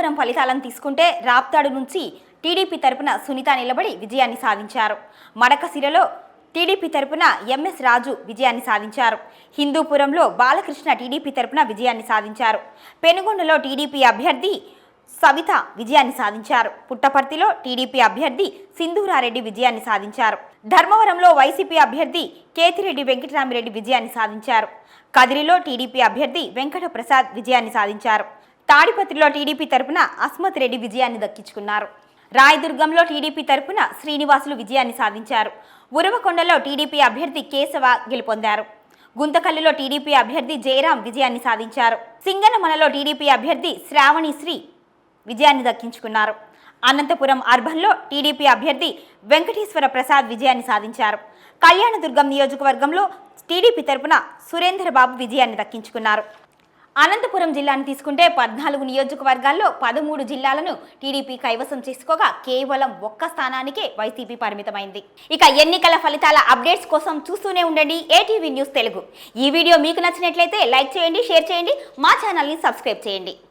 అనంతపురం ఫలితాలను తీసుకుంటే రాప్తాడు నుంచి టీడీపీ తరపున సునీత నిలబడి విజయాన్ని సాధించారు. మడకసిరలో టీడీపీ తరపున ఎంఎస్ రాజు విజయాన్ని సాధించారు. హిందూపురంలో బాలకృష్ణ టీడీపీ తరపున విజయాన్ని సాధించారు. పెనుగొండలో టీడీపీ అభ్యర్థి సవిత విజయాన్ని సాధించారు. పుట్టపర్తిలో టీడీపీ అభ్యర్థి సింధూరారెడ్డి విజయాన్ని సాధించారు. ధర్మవరంలో వైసీపీ అభ్యర్థి కేతిరెడ్డి వెంకటరామిరెడ్డి విజయాన్ని సాధించారు. కదిరిలో టీడీపీ అభ్యర్థి వెంకట ప్రసాద్ విజయాన్ని సాధించారు. తాడిపత్రిలో టీడీపీ తరపున అస్మత్ రెడ్డి విజయాన్ని దక్కించుకున్నారు. రాయదుర్గంలో టీడీపీ తరపున శ్రీనివాసులు విజయాన్ని సాధించారు. ఉరవకొండలో టీడీపీ అభ్యర్థి కేశవ గెలుపొందారు. గుంతకల్లులో టీడీపీ అభ్యర్థి జయరాం విజయాన్ని సాధించారు. సింగనమలలో టీడీపీ అభ్యర్థి శ్రావణి శ్రీ విజయాన్ని దక్కించుకున్నారు. అనంతపురం అర్బన్లో టీడీపీ అభ్యర్థి వెంకటేశ్వర ప్రసాద్ విజయాన్ని సాధించారు. కళ్యాణదుర్గం నియోజకవర్గంలో టీడీపీ తరపున సురేంద్రబాబు విజయాన్ని దక్కించుకున్నారు. అనంతపురం జిల్లాను తీసుకుంటే పద్నాలుగు నియోజకవర్గాల్లో పదమూడు జిల్లాలను టీడీపీ కైవసం చేసుకోగా కేవలం ఒక్క స్థానానికే వైసీపీ పరిమితమైంది. ఇక ఎన్నికల ఫలితాల అప్డేట్స్ కోసం చూస్తూనే ఉండండి ఏటీవీ న్యూస్ తెలుగు. ఈ వీడియో మీకు నచ్చినట్లయితే లైక్ చేయండి షేర్ చేయండి మా ఛానల్ని సబ్స్క్రైబ్ చేయండి.